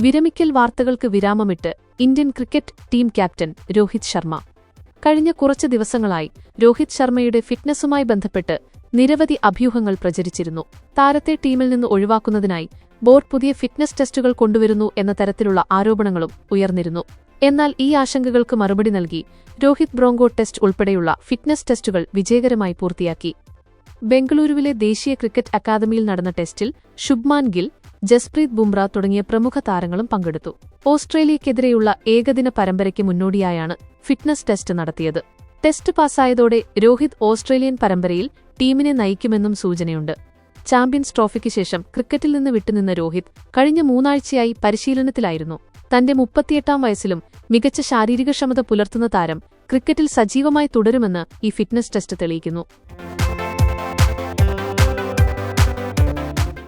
വിരമിക്കൽ വാർത്തകൾക്ക് വിരാമമിട്ട് Indian cricket team captain Rohit Sharma. കഴിഞ്ഞ കുറച്ച് ദിവസങ്ങളായി രോഹിത് ശർമ്മയുടെ ഫിറ്റ്നസുമായി ബന്ധപ്പെട്ട് നിരവധി അഭ്യൂഹങ്ങൾ പ്രചരിച്ചിരുന്നു. താരത്തെ ടീമിൽ നിന്ന് ഒഴിവാക്കുന്നതിനായി ബോർഡ് പുതിയ ഫിറ്റ്നസ് ടെസ്റ്റുകൾ കൊണ്ടുവരുന്നു എന്ന തരത്തിലുള്ള ആരോപണങ്ങളും ഉയർന്നിരുന്നു. എന്നാൽ ഈ ആശങ്കകൾക്ക് മറുപടി നൽകി രോഹിത് ബ്രോങ്കോ ടെസ്റ്റ് ഉൾപ്പെടെയുള്ള ഫിറ്റ്നസ് ടെസ്റ്റുകൾ വിജയകരമായി പൂർത്തിയാക്കി. ബംഗളൂരുവിലെ ദേശീയ ക്രിക്കറ്റ് അക്കാദമിയിൽ നടന്ന ടെസ്റ്റിൽ ശുഭ്മാൻ ഗിൽ ജസ്പ്രീത് ബുംറ തുടങ്ങിയ പ്രമുഖ താരങ്ങളും പങ്കെടുത്തു. ഓസ്ട്രേലിയക്കെതിരെയുള്ള ഏകദിന പരമ്പരയ്ക്ക് മുന്നോടിയായാണ് ഫിറ്റ്നസ് ടെസ്റ്റ് നടത്തിയത്. ടെസ്റ്റ് പാസ്സായതോടെ രോഹിത് ഓസ്ട്രേലിയൻ പരമ്പരയിൽ ടീമിനെ നയിക്കുമെന്നും സൂചനയുണ്ട്. ചാമ്പ്യൻസ് ട്രോഫിക്ക് ശേഷം ക്രിക്കറ്റിൽ നിന്ന് വിട്ടുനിന്ന രോഹിത് കഴിഞ്ഞ മൂന്നാഴ്ചയായി പരിശീലനത്തിലായിരുന്നു. തന്റെ മുപ്പത്തിയെട്ടാം വയസ്സിലും മികച്ച ശാരീരികക്ഷമത പുലർത്തുന്ന താരം ക്രിക്കറ്റിൽ സജീവമായി തുടരുമെന്ന് ഈ ഫിറ്റ്നസ് ടെസ്റ്റ് തെളിയിക്കുന്നു.